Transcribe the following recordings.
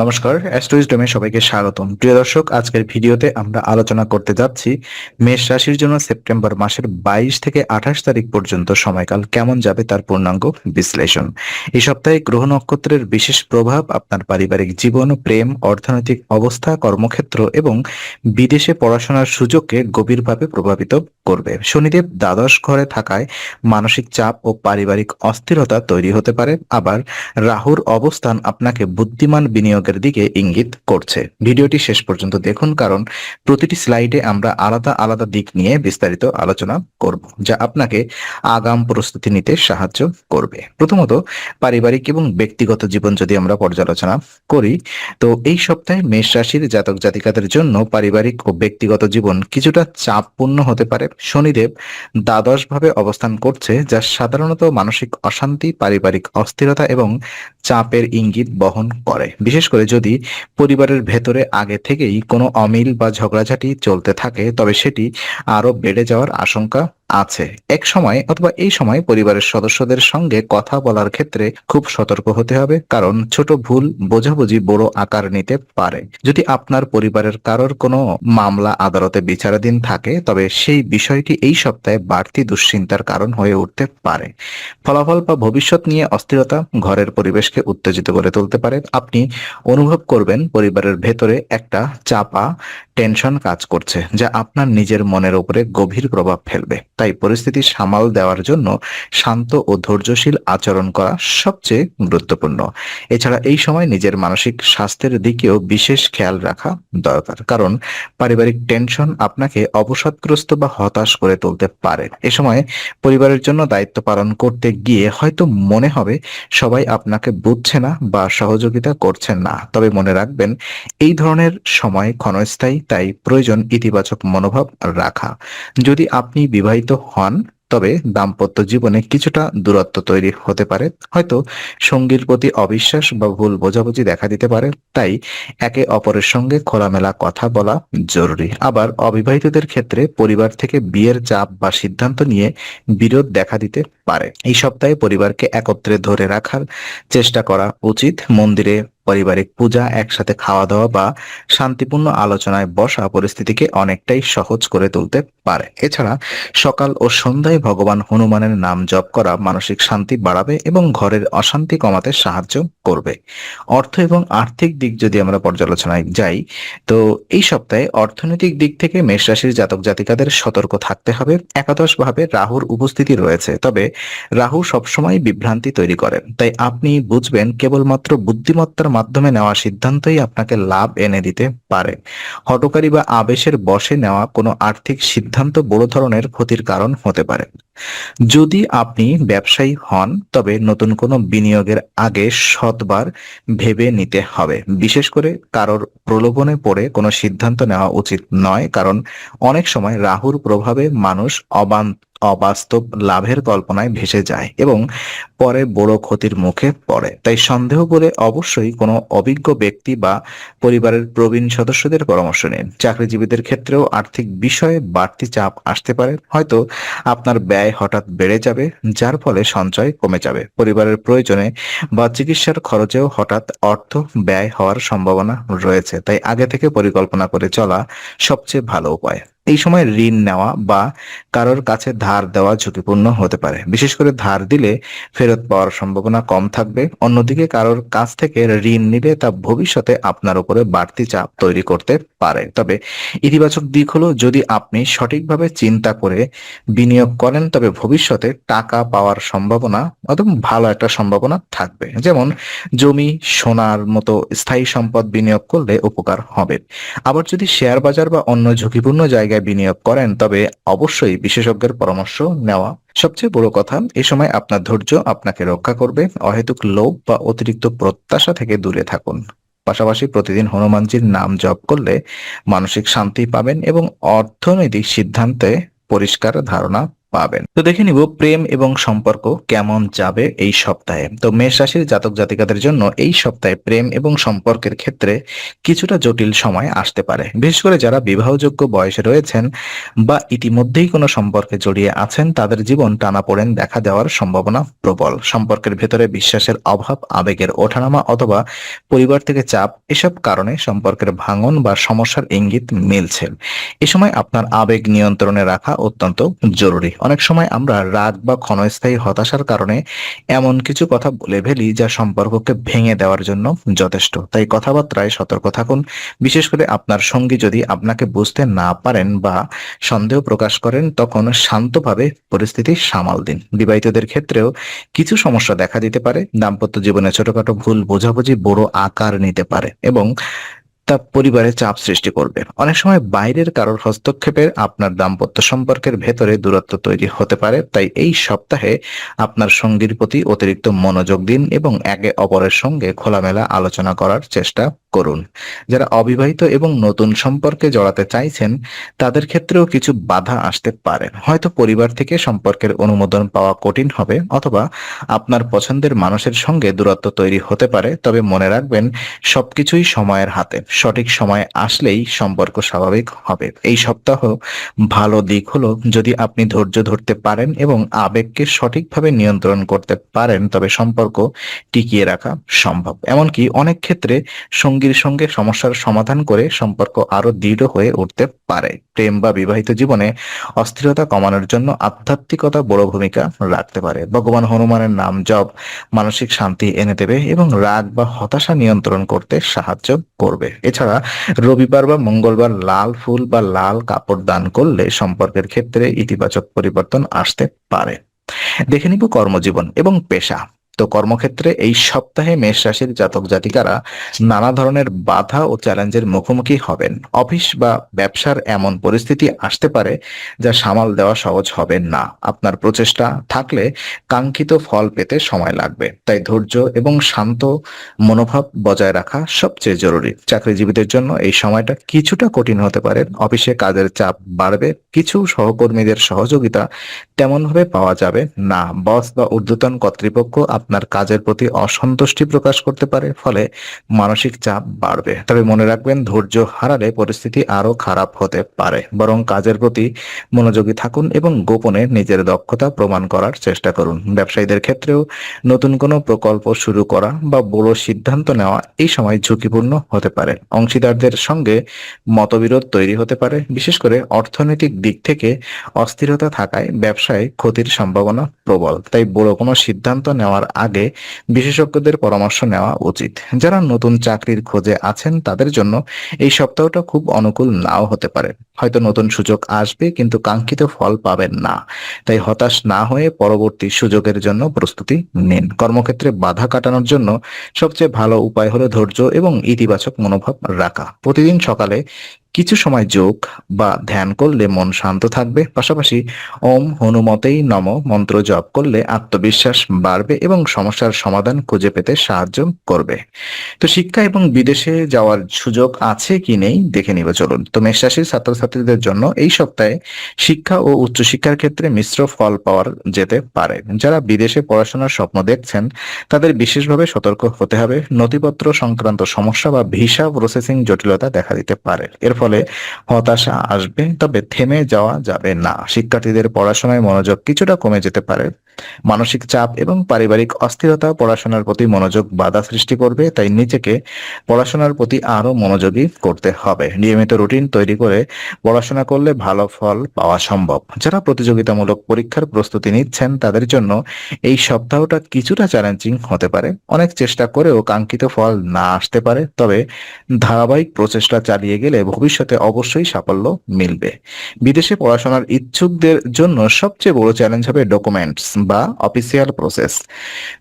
নমস্কার অ্যাস্ট্রোইজডমে সবাইকে স্বাগতম। প্রিয় দর্শক, আজকের ভিডিওতে আমরা আলোচনা করতে যাচ্ছি মেষ রাশির জন্য সেপ্টেম্বর মাসের বাইশ থেকে আঠাশ তারিখ পর্যন্ত সময়কাল কেমন যাবে তার পূর্ণাঙ্গ বিশ্লেষণ। এই সপ্তাহে গ্রহ নক্ষত্রের বিশেষ প্রভাব, আপনার পারিবারিক জীবন, প্রেম, অর্থনৈতিক অবস্থা, কর্মক্ষেত্র এবং বিদেশে পড়াশোনার সুযোগকে গভীরভাবে প্রভাবিত করবে। শনিদেব দ্বাদশ ঘরে থাকায় মানসিক চাপ ও পারিবারিক অস্থিরতা তৈরি হতে পারে। আবার রাহুর অবস্থান আপনাকে বুদ্ধিমান বিনিয়োগের দিকে ইঙ্গিত করছে। ভিডিওটি শেষ পর্যন্ত দেখুন কারণ প্রতিটি স্লাইডে আমরা আলাদা আলাদা দিক নিয়ে বিস্তারিত আলোচনা করব, যা আপনাকে আগাম প্রস্তুতি নিতে সাহায্য করবে। প্রথমত, পারিবারিক এবং ব্যক্তিগত জীবন যদি আমরা পর্যালোচনা করি, তো এই সপ্তাহে মেষ রাশির জাতক জাতিকাদের জন্য পারিবারিক ও ব্যক্তিগত জীবন কিছুটা চাপপূর্ণ হতে পারে। শনিদেব দ্বাদশ ভাবে অবস্থান করছে, যা সাধারণত মানসিক অশান্তি, পারিবারিক অস্থিরতা এবং চাপের ইঙ্গিত বহন করে। বিশেষ করে যদি পরিবারের ভেতরে আগে থেকেই কোনো অমিল বা ঝগড়াঝাটি চলতে থাকে, তবে সেটি আরও বেড়ে যাওয়ার আশঙ্কা আছে। এক সময় অথবা এই সময় পরিবারের সদস্যদের সঙ্গে কথা বলার ক্ষেত্রে খুব সতর্ক হতে হবে, কারণ ছোট ভুল বোঝাবুঝি বড় আকার নিতে পারে। যদি আপনার পরিবারের কারোর কোনো মামলা, আদালতে বিচারাধীন থাকে, তবে সেই বিষয়টি এই সপ্তাহে বাড়তি দুশ্চিন্তার কারণ হয়ে উঠতে পারে। ফলাফল বা ভবিষ্যৎ নিয়ে অস্থিরতা ঘরের পরিবেশকে উত্তেজিত করে তুলতে পারে। আপনি অনুভব করবেন পরিবারের ভেতরে একটা চাপা, টেনশন কাজ করছে, যা আপনার নিজের মনের উপরে গভীর প্রভাব ফেলবে। তাই পরিস্থিতি সামাল দেওয়ার জন্য শান্ত ও ধৈর্যশীল আচরণ করা সবচেয়ে গুরুত্বপূর্ণ। এছাড়া এই সময় নিজের মানসিক স্বাস্থ্যের দিকেও বিশেষ খেয়াল রাখা দরকার। কারণ পারিবারিক টেনশন আপনাকে অবসাদগ্রস্ত বা হতাশ করে তুলতে পারে। এ সময় পরিবারের জন্য দায়িত্ব পালন করতে গিয়ে হয়তো মনে হবে সবাই আপনাকে বুঝছে না বা সহযোগিতা করছেন না। তবে মনে রাখবেন, এই ধরনের সময় ক্ষণস্থায়ী তাই প্রয়োজন ইতিবাচক মনোভাব রাখা। যদি আপনি বিবাহিত হন, তবে দাম্পত্য জীবনে কিছুটা দূরত্ব তৈরি হতে পারে। হয়তো সঙ্গীর প্রতি অবিশ্বাস বা ভুল বোঝাবুঝি দেখা দিতে পারে, তাই একে অপরের সঙ্গে খোলামেলা কথা বলা জরুরি। আবার অবিবাহিতদের ক্ষেত্রে পরিবার থেকে বিয়ের চাপ বা সিদ্ধান্ত নিয়ে বিরোধ দেখা দিতে পারে। এই সপ্তাহে পরিবারকে একত্রে ধরে রাখার চেষ্টা করা উচিত। মন্দিরে পারিবারিক পূজা, একসাথে খাওয়া দাওয়া বা শান্তিপূর্ণ আলোচনায় বসা পরিস্থিতিকে অনেকটাই সহজ করে তুলতে পারে। এছাড়া সকাল ও সন্ধ্যায় ভগবান হনুমানের নাম জপ করা মানসিক শান্তি বাড়াবে এবং ঘরের অশান্তি কমাতে সাহায্য করবে। অর্থ এবং আর্থিক দিক যদি আমরা পর্যালোচনায় যাই, তো এই সপ্তাহে অর্থনৈতিক দিক থেকে মেষ রাশির জাতক জাতিকাদের সতর্ক থাকতে হবে। একাদশ ভাবে রাহুর উপস্থিতি রয়েছে, তবে রাহু সবসময় বিভ্রান্তি তৈরি করে। তাই আপনি বুঝবেন, কেবলমাত্র বুদ্ধিমত্তার মাধ্যমে নেওয়া সিদ্ধান্তই আপনাকে লাভ এনে দিতে পারে। হটকারী বা আবেশের বশে নেওয়া কোনো আর্থিক সিদ্ধান্ত বড় ধরনের ক্ষতির কারণ হতে পারে। যদি আপনি ব্যবসায়ী হন, তবে নতুন কোনো বিনিয়োগের আগে শতবার ভেবে নিতে হবে। বিশেষ করে কারোর প্রলোভনে পড়ে কোনো সিদ্ধান্ত নেওয়া উচিত নয়, কারণ অনেক সময় রাহুর প্রভাবে মানুষ অবান অবাস্তব লাভের কল্পনায় ভেসে যায় এবং পরে বড় ক্ষতির মুখে পড়ে। তাই সন্দেহ করে অবশ্যই কোনো অভিজ্ঞ ব্যক্তি বা পরিবারের প্রবীণ সদস্যদের পরামর্শ নিন। চাকরিজীবীদের ক্ষেত্রেও আর্থিক বিষয়ে বাড়তি চাপ আসতে পারে। হয়তো আপনার ব্যয় হঠাৎ বেড়ে যাবে, যার ফলে সঞ্চয় কমে যাবে। পরিবারের প্রয়োজনে বা চিকিৎসার খরচেও হঠাৎ অর্থ ব্যয় হওয়ার সম্ভাবনা রয়েছে। তাই আগে থেকে পরিকল্পনা করে চলা সবচেয়ে ভালো উপায়। এই সময় ঋণ নেওয়া বা কারোর কাছে ধার দেওয়া ঝুঁকিপূর্ণ হতে পারে। বিশেষ করে ধার দিলে ফেরত পাওয়ার সম্ভাবনা কম থাকবে। অন্যদিকে কারোর কাছ থেকে ঋণ নিলে তা ভবিষ্যতে আপনার উপরে বাড়তি চাপ তৈরি করতে পারে। তবে ইতিবাচক দিক হলো, যদি আপনি সঠিকভাবে চিন্তা করে বিনিয়োগ করেন, তবে ভবিষ্যতে টাকা পাওয়ার সম্ভাবনা অথবা ভালো একটা সম্ভাবনা থাকবে। যেমন জমি, সোনার মতো স্থায়ী সম্পদ বিনিয়োগ করলে উপকার হবে। আবার যদি শেয়ার বাজার বা অন্য ঝুঁকিপূর্ণ জায়গায় বিনিয়োগ করেন, তবে অবশ্যই বিশেষজ্ঞের পরামর্শ নেওয়া সবচেয়ে বড় কথা, এ সময় আপনার ধৈর্য আপনাকে রক্ষা করবে। অহেতুক লোভ বা অতিরিক্ত প্রত্যাশা থেকে দূরে থাকুন। পাশাপাশি প্রতিদিন হনুমানজির নাম জপ করলে মানসিক শান্তি পাবেন এবং অর্থনৈতিক সিদ্ধান্তে পরিষ্কার ধারণা পাবেন। তো দেখে নিব প্রেম এবং সম্পর্ক কেমন যাবে এই সপ্তাহে। তো মেষ রাশির জাতক জাতিকাদের জন্য এই সপ্তাহে প্রেম এবং সম্পর্কের ক্ষেত্রে কিছুটা জটিল সময় আসতে পারে। বিশেষ করে যারা বিবাহযোগ্য বয়সে রয়েছেন বা ইতিমধ্যেই কোনো সম্পর্কে জড়িয়ে আছেন, তাদের জীবন টানাপোড়েন দেখা দেওয়ার সম্ভাবনা প্রবল। সম্পর্কের ভেতরে বিশ্বাসের অভাব, আবেগের ওঠানামা অথবা পরিবার থেকে চাপ, এসব কারণে সম্পর্কের ভাঙন বা সমস্যার ইঙ্গিত মিলছে। এ সময় আপনার আবেগ নিয়ন্ত্রণে রাখা অত্যন্ত জরুরি। অনেক সময় আমরা রাগ বা ক্ষণস্থায়ী হতাশার কারণে এমন কিছু কথা বলে ফেলি যা সম্পর্ককে ভেঙে দেওয়ার জন্য যথেষ্ট। তাই কথাবার্তায় সতর্ক থাকুন। বিশেষ করে আপনার সঙ্গী যদি আপনাকে বুঝতে না পারেন বা সন্দেহ প্রকাশ করেন, তখন শান্তভাবে পরিস্থিতি সামাল দিন। বিবাহিতদের ক্ষেত্রেও কিছু সমস্যা দেখা দিতে পারে। দাম্পত্য জীবনে ছোটখাটো ভুল বোঝাবুঝি বড় আকার নিতে পারে এবং তা পরিবারে চাপ সৃষ্টি করবে। অনেক সময় বাইরের কারোর হস্তক্ষেপে আপনার দাম্পত্য সম্পর্কের ভেতরে দূরত্ব তৈরি হতে পারে, তাই এই সপ্তাহে আপনার সঙ্গীর প্রতি অতিরিক্ত মনোযোগ দিন এবং একে অপরের সঙ্গে খোলামেলা আলোচনা করার চেষ্টা করুন। যারা অবিবাহিত এবং নতুন সম্পর্কে জড়াতে চাইছেন, তাদের ক্ষেত্রেও কিছু বাধা আসতে পারে। হয়তো পরিবার থেকে সম্পর্কের অনুমোদন পাওয়া কঠিন হবে অথবা আপনার পছন্দের মানুষের সঙ্গে দূরত্ব তৈরি হতে পারে, তবে মনে রাখবেন সবকিছুই সময়ের হাতে। সঠিক সময় আসলেই সম্পর্ক স্বাভাবিক হবে। এই সপ্তাহ ভালো দিক হলো যদি আপনি ধৈর্য ধরতে পারেন এবং আবেগকে সঠিকভাবে নিয়ন্ত্রণ করতে পারেন, তবে সম্পর্ক টিকিয়ে রাখা সম্ভব। এমনকি অনেক ক্ষেত্রে সঙ্গীর সঙ্গে সমস্যার সমাধান করে সম্পর্ক আরও দৃঢ় হয়ে উঠতে পারে। প্রেম বা বিবাহিত জীবনে অস্থিরতা কমানোর জন্য আধ্যাত্মিকতা বড় ভূমিকা রাখতে পারে। ভগবান হনুমানের নাম জপ, মানসিক শান্তি এনে দেবে এবং রাগ বা হতাশা নিয়ন্ত্রণ করতে সাহায্য করবে। এছাড়া রবিবার বা মঙ্গলবার লাল ফুল বা লাল কাপড় দান করলে সম্পর্কের ক্ষেত্রে ইতিবাচক পরিবর্তন আসতে পারে। দেখে নিব কর্মজীবন এবং পেশা। তো কর্মক্ষেত্রে এই সপ্তাহে মেষ রাশির জাতক জাতিকারা নানা ধরনের বাধা ও চ্যালেঞ্জের মুখোমুখি হবেন। অফিস বা ব্যবসার এমন পরিস্থিতি আসতে পারে যা সামাল দেওয়া সহজ হবে না। আপনার প্রচেষ্টা থাকলে কাঙ্ক্ষিত ফল পেতে সময় লাগবে। তাই ধৈর্য এবং শান্ত মনোভাব বজায় রাখা সবচেয়ে জরুরি। চাকরিজীবীদের জন্য এই সময়টা কিছুটা কঠিন হতে পারে। অফিসে কাজের চাপ বাড়বে, কিছু সহকর্মীদের সহযোগিতা তেমনভাবে পাওয়া যাবে না। বস বা ঊর্ধ্বতন কর্তৃপক্ষ আপনার কাজের প্রতি অসন্তুষ্টি প্রকাশ করতে পারে, ফলে মানসিক চাপ বাড়বে। তবে মনে রাখবেন, ধৈর্য হারালে পরিস্থিতি আরও খারাপ হতে পারে। বরং কাজের প্রতি মনোযোগী থাকুন এবং গোপনে নিজের দক্ষতা প্রমাণ করার চেষ্টা করুন। ব্যবসায়ীদের ক্ষেত্রেও নতুন কোনো প্রকল্প শুরু করা বা বড় সিদ্ধান্ত নেওয়া এই সময় ঝুঁকিপূর্ণ হতে পারে। অংশীদারদের সঙ্গে মতবিরোধ তৈরি হতে পারে। বিশেষ করে অর্থনৈতিক দিক থেকে অস্থিরতা থাকায় ব্যবসায় ক্ষতির সম্ভাবনা প্রবল। তাই বড় কোনো সিদ্ধান্ত নেওয়ার আগে বিশেষজ্ঞদের পরামর্শ নেওয়া উচিত। যারা নতুন চাকরির খোঁজে আছেন, তাদের জন্য এই সপ্তাহটা খুব অনুকূল নাও হতে পারে। হয়তো নতুন সুযোগ আসবে, কিন্তু কাঙ্ক্ষিত ফল পাবেন না। তাই হতাশ না হয়ে পরবর্তী সুযোগের জন্য প্রস্তুতি নিন। কর্মক্ষেত্রে বাধা কাটানোর জন্য সবচেয়ে ভালো উপায় হলো ধৈর্য এবং ইতিবাচক মনোভাব রাখা। প্রতিদিন সকালে কিছু সময় যোগ বা ধ্যান করলে মন শান্ত থাকবে। পাশাপাশি ওম হনুমতেই নম মন্ত্র জপ করলে আত্মবিশ্বাস বাড়বে এবং সমস্যার সমাধান খুঁজে পেতে সাহায্য করবে। তো শিক্ষা এবং বিদেশে যাওয়ার সুযোগ আছে কি নেই? দেখে নিব, চলুন। তো মেষ রাশির ছাত্রছাত্রীদের জন্য এই সপ্তাহে শিক্ষা ও উচ্চশিক্ষার ক্ষেত্রে মিশ্র ফল পাওয়ার যেতে পারে। যারা বিদেশে পড়াশোনার স্বপ্ন দেখছেন, তাদের বিশেষভাবে সতর্ক হতে হবে। নথিপত্র সংক্রান্ত সমস্যা বা ভিসা প্রসেসিং জটিলতা দেখা দিতে পারে। এর ফলে হতাশা আসবে। তবে থেমে যাওয়া যাবে না। শিক্ষার্থীদের পড়াশোনায় মনোযোগ কিছুটা কমে যেতে পারে। মানসিক চাপ এবং পারিবারিক অস্থিরতা পড়াশোনার প্রতি মনোযোগ বাধা সৃষ্টি করবে, তাই নিজেকে পড়াশোনার প্রতি আরও মনোযোগী করতে হবে। নিয়মিত রুটিন তৈরি করে পড়াশোনা করলে ভালো ফল পাওয়া সম্ভব। যারা প্রতিযোগিতামূলক পরীক্ষার প্রস্তুতি নিচ্ছেন, তাদের জন্য এই সপ্তাহটা কিছুটা চ্যালেঞ্জিং হতে পারে। অনেক চেষ্টা করেও কাঙ্ক্ষিত ফল না আসতে পারে, তবে ধারাবাহিক প্রচেষ্টা চালিয়ে গেলে ভবিষ্যতে অবশ্যই সাফল্য মিলবে। বিদেশে পড়াশোনার ইচ্ছুকদের জন্য সবচেয়ে বড় চ্যালেঞ্জ হবে ডকুমেন্টস বা অফিসিয়াল প্রসেস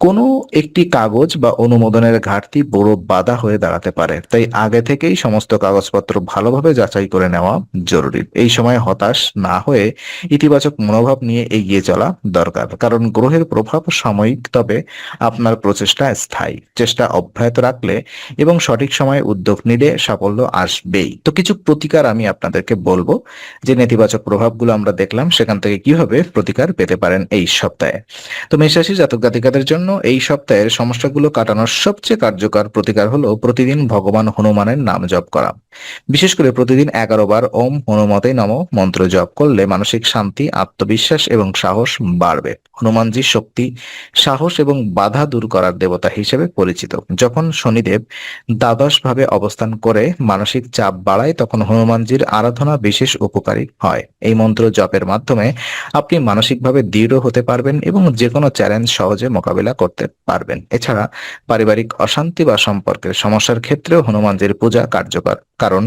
কোনো একটি কাগজ বা অনুমোদনের ঘাটতি বড় বাধা হয়ে দাঁড়াতে পারে। তাই আগে থেকেই সমস্ত কাগজপত্র ভালোভাবে যাচাই করে নেওয়া জরুরি। এই সময় হতাশ না হয়ে ইতিবাচক মনোভাব নিয়ে এগিয়ে চলা দরকার। কারণ গ্রহের প্রভাব সাময়িক, তবে আপনার প্রচেষ্টা স্থায়ী। চেষ্টা অব্যাহত রাখলে এবং সঠিক সময়ে উদ্যোগ নিলে সাফল্য আসবেই। তো কিছু প্রতিকার আমি আপনাদেরকে বলব। যে নেতিবাচক প্রভাবগুলো আমরা দেখলাম, সেখান থেকে কীভাবে প্রতিকার পেতে পারেন এই সপ্তাহে। তো মেষরাশি জাতক জাতিকাদের জন্য এই সপ্তাহের সমস্যাগুলো কাটানোর সবচেয়ে কার্যকর প্রতিকার হলো প্রতিদিন ভগবান হনুমানের নাম জপ করা। বিশেষ করে প্রতিদিন এগারো বার ওম হনুমতে নম মন্ত্র জপ করলে মানসিক শান্তি, আত্মবিশ্বাস এবং সাহস বাড়বে। হনুমানজির শক্তি, সাহস এবং বাধা দূর করার দেবতা হিসেবে পরিচিত। যখন শনিদেব দ্বাদশ ভাবে অবস্থান করে মানসিক চাপ বাড়ায়, তখন হনুমানজির আরাধনা বিশেষ উপকারী হয়। এই মন্ত্র জপের মাধ্যমে আপনি মানসিকভাবে দৃঢ় হতে পারবেন এবং যে কোনো চ্যালেঞ্জ সহজে মোকাবিলা করতে পারবেন। এছাড়া পারিবারিক অশান্তি বা সম্পর্কের সমস্যার ক্ষেত্রেও হনুমানজির পূজা কার্যকর, কারণ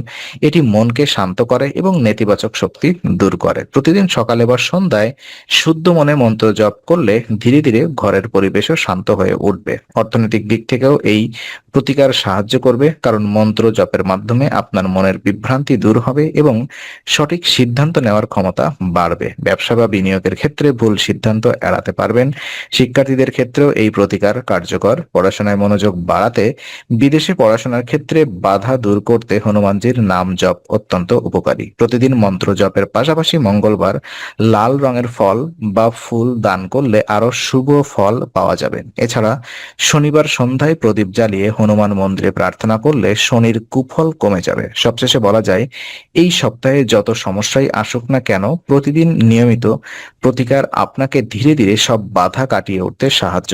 এটি মনকে শান্ত করে এবং নেতিবাচক শক্তি দূর করে। প্রতিদিন সকালে বা সন্ধ্যায় শুদ্ধ মনে মন্ত্র জপ করলে ধীরে ধীরে ঘরের পরিবেশও শান্ত হয়ে উঠবে। অর্থনৈতিক দিক থেকেও এই প্রতিকার সাহায্য করবে, কারণ মন্ত্র জপের মাধ্যমে আপনার মনের বিভ্রান্তি দূর হবে এবং সঠিক সিদ্ধান্ত নেওয়ার ক্ষমতা বাড়বে। ব্যবসা বা বিনিয়োগের ক্ষেত্রে ভুল সিদ্ধান্ত এড়াতে পারবেন। শিক্ষার্থীদের ক্ষেত্রেও এই প্রতিকার কার্যকর। পড়াশোনায় মনোযোগ বাড়াতে বিদেশে পড়াশোনার ক্ষেত্রে বাধা দূর করতে হনুমানজির নাম জপ অত্যন্ত উপকারী। প্রতিদিন মন্ত্র জপের পাশাপাশি মঙ্গলবার লাল রঙের ফল বা ফুল দান করলে আরও শুভ ফল পাওয়া যাবে। এছাড়া শনিবার সন্ধ্যায় প্রদীপ জ্বালিয়ে হনুমান মন্দিরে প্রার্থনা করলে শনির কুফল কমে যাবে। সবশেষে বলা যায়, এই সপ্তাহে যত সমস্যাই আসুক না কেন, প্রতিদিন নিয়মিত প্রতিকার আপনাকে ধীরে ধীরে সব বাধা কাটিয়ে উঠতে সাহায্য